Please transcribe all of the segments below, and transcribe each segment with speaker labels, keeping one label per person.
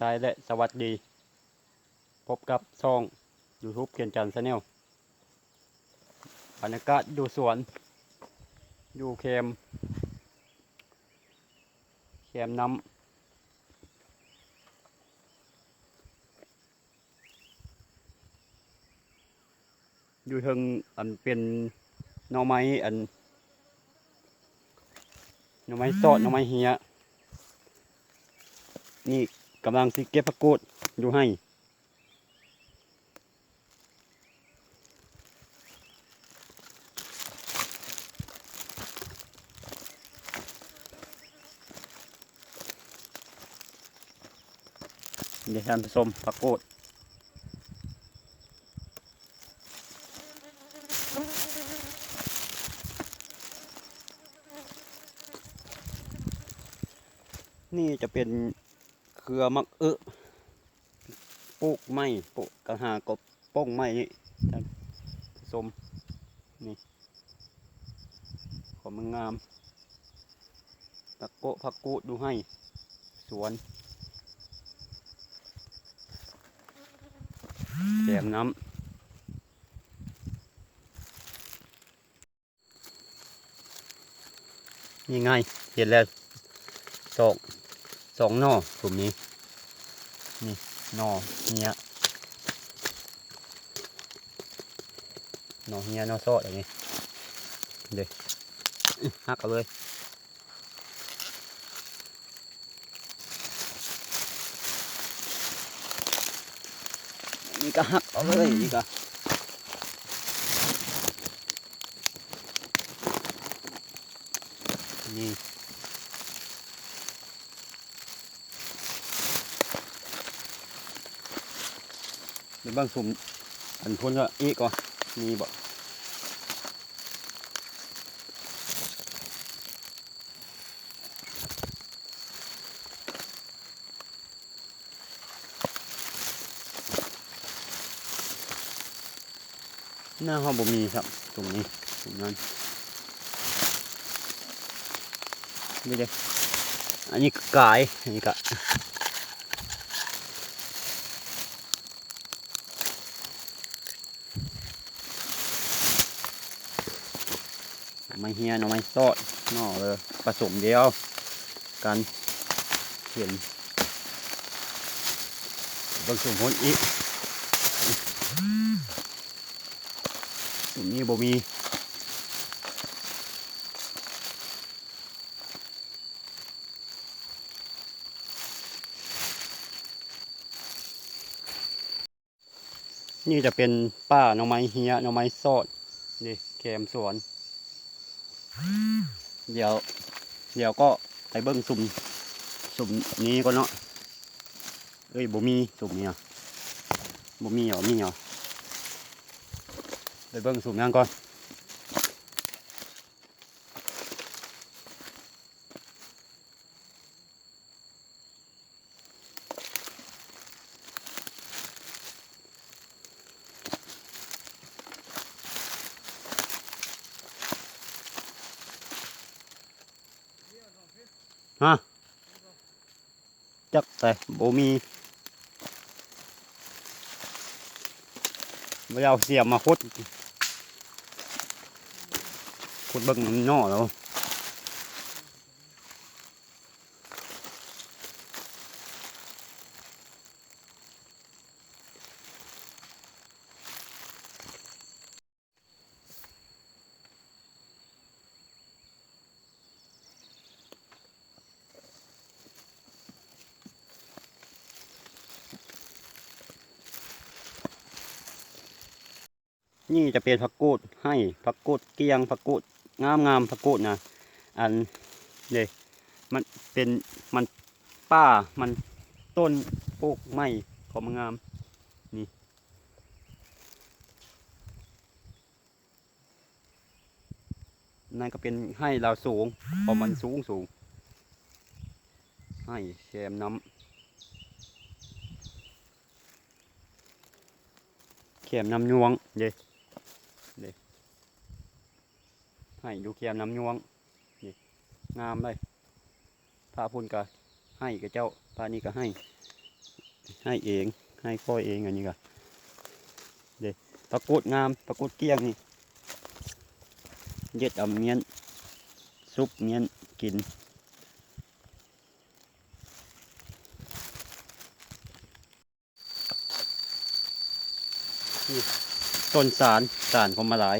Speaker 1: สายและสวัสดี พบกับช่อง YouTube เขียนจันทร์ชาแนลบรรยากาศอยู่สวนอยู่เค็มเค็มน้ำอยู่ทิงอันเป็นหน่อไม้อันหน่อไม้ซอดหน่อไม้เฮียนี่ กำลังสิเก็บผักกูดอยู่ให้เดี๋ยวท่านผสมผักกูดนี่จะเป็น เครือมักเอะปลูกไม้ปลูกกระหากบป้องไม้นี่ท่านผสมนี่ของมันงามผักโกะผักกูดดูให้ สวนแถมน้ำนี่ไงเห็นแล้วสอง สองหน่อกลุ่มนี้ นี่หน่อเนี้ยหน่อเนี้ยหน่อซอดอย่างนี้เด็กหักเอาเลยนี่ก็หักเอาเลยนี่ก็นี่เดี๋ยว บางสุ่มอันพ้นก็อีกก่อนมีบ่หน้าห้องบ่มีครับ ตรงนี้ตรงนั้นนี่เด้อันนี้กายอันนี้ก็ห ไม้เฮียหน่อไม้ซอดหน่อเลยผสมเดียวกันเห็นผสมคนอีกตรงนี้บ่มีนี่จะเป็นป้าหน่อไม้เฮียหน่อไม้ซอดนี่แคมสวน เดี๋ยว เดี๋ยวก็ไปเบิ้งสุ่มสุ่มนี้ก่อนเนาะเอ้ยบ่มีสุ่มนี้อะบ่มีเหรอมีเหรอไปเบิ้งสุ่มนั่นก่อน ฮะจักแต่โบมีไม่เอาเสียมมาคุดคุดเบิ้งมันย่อแล้ว นี่จะเป็นผักกูดให้ผักกูดเกียงผักกูดงามงามผักกูดนะอันเดมันเป็นมันป้ามันต้นปลูกไม้ของมันงามนี่นั่นก็เป็นให้เราสูงเพราะมันสูงสูง ให้แชมน้ำแขมน้ำยวงเด้ ให้อยู่เคียมน้ำยวงนี่งามเลยพาพุ่นก็ให้กับเจ้าพานี่ก็ให้ ให้เองให้พ่อเองอันนี้ก็เด็ปรากฏงามปรากฏเกี้ยงนี่เย็ดเอาเมียนซุปเมียนกินต้นสารสารของมาหลาย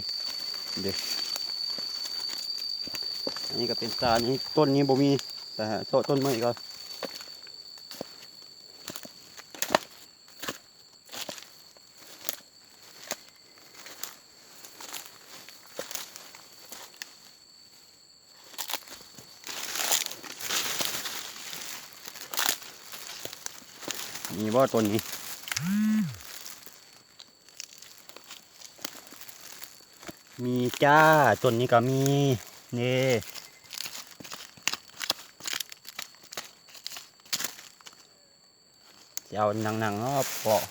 Speaker 1: เด็อั นนี้ก็เป็นสารนี้ต้นนี้บ่มีแต่โซต้นไม้ก็มีบ่ตัวนี้มีจ้าต้นนี้ก็มีนี่จะ เอาหนังๆเนาะปาะ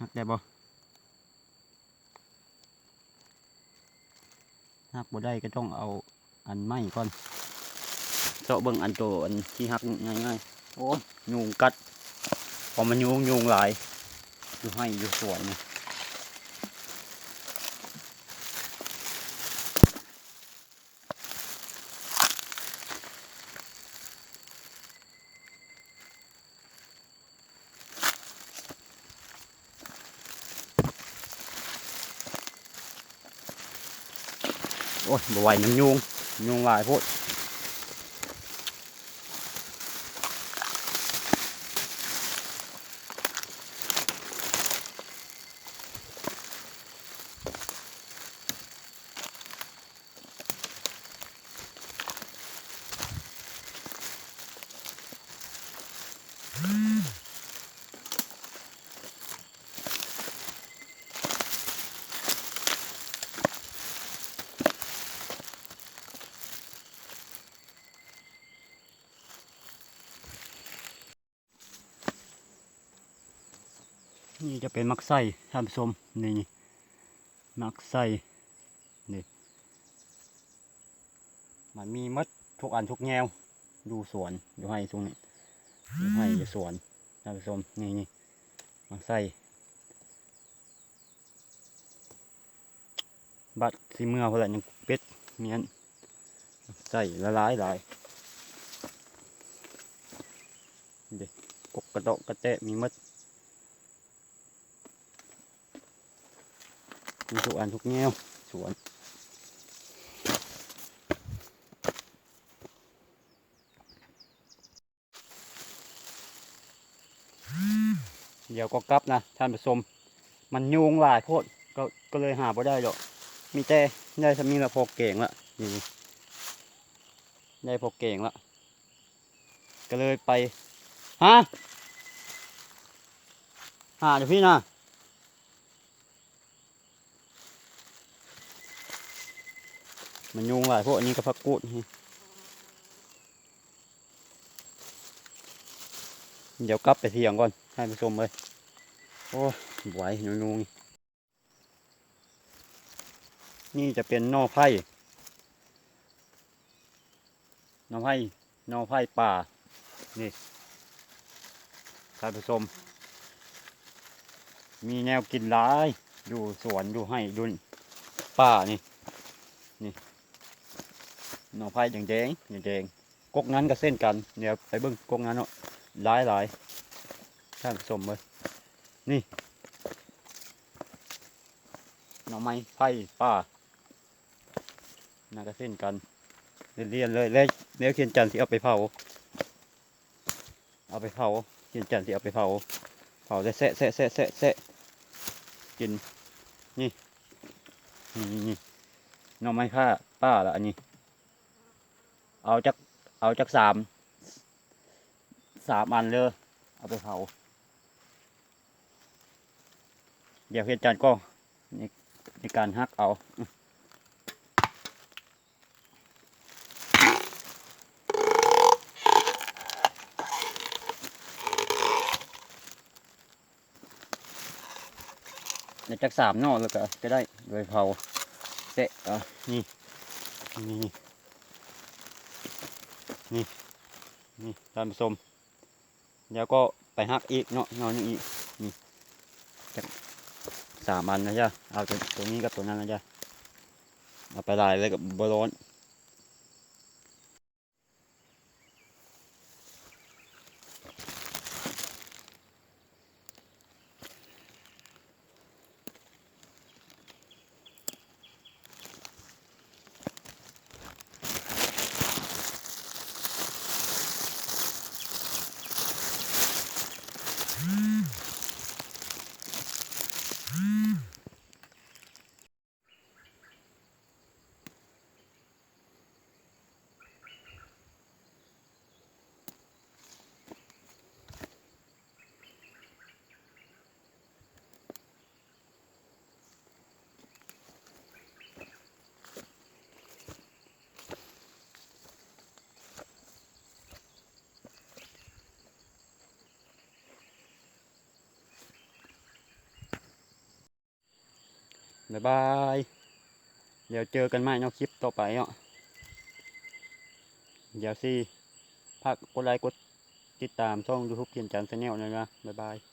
Speaker 1: หักได้บ่หักบ่ได้ก็ต้องเอาอันไม้ก่อนเจาะเบิ่งอันโตอันที่หักง่ายๆโอ้ยยุงกัดพอมันยุงยุงหลายอยู่ให้อยู่สวนนี่ โอ้ยบวไหวน้ำยุงยุงลายพุด นี่จะเป็นมักไส้ท่านผู้ชมนี่มักไส้นี่มันมีมัดทุกอันทุกแนวดูสวนดูให้ตรงนี้ดูให้อยู่สวนท่านผู้ชมนี่นี่มักไส้บัดสีเมื่อเพราะอะไรยังเป็ดเมียนมักไส้ละลายหลายเด็กกกกระเดาะกระแตะมีมัด มีทุกอันทุกแนวสวนเดี๋ยวก็กลับนะท่านผู้ชมมันยุงหลายโพดก็ก็เลยหาบ่ได้หรอกมีแต่ได้สามีละพอเก่งละนี่ได้พอเก่งละก็เลยไปฮะหาเดี๋ยวพี่นะ มันยุงหลายพวกอันนี้ก็พักกูดนี่เดี๋ยวกลับไปเที่ยงก่อนให้ผู้ชมเลยโอ้ยไหวยุงยุงนี่จะเป็นนอไผ่นอไผ่นอไผ่ป่า นี่ท่านผู้ชม มีแนวกินหลาย อยู่สวน อยู่ให้ดูป่านี่ นี่ หน่อไผ่แดงแดงแดงกกนั้นก็เส้นกันเดี๋ยไปเบิ้งกกนั้นเนาะหลายหลายท่านชมเลยนี่หน่อไม้ไผ่ป้าน่าก็เส้นกันเรียนๆเลยแล้วแล้วเขียนจันทร์ที่เอาไปเผาเอาไปเผาเขียนจันทร์ที่เอาไปเผาเผาแล้วแซะแซะแซะแซะแซะกินนี่นี่นี่นี่หน่อไม้ผ้าป้าละอันนี้ เอาจักเอาจักสามสามอันเลยเอาไปเผาเดี๋ยวเฮ็ดจานก็ในในการฮักเอาเดี๋ยวจักสามนอกแล้วก็จะได้โดยเผาเสะอะนี่นี่ นี่นี่ท่านผู้ชมแล้วก็ไปหักอีกเนาะนอนอย่างอีกนี่จักสามอันนะจ๊ะเอาตัวตัวนี้กับตัวนั้นนะจ๊ะเอาไปลายเลยกับบร้อน บ๊ายบาย เดี๋ยวเจอกันใหม่เนาะคลิปต่อไปเนาะเดี๋ยวสิพักกดไลค์กดติดตามช่อง YouTube เพียนจันทร์แนลนะนะบ๊ายบาย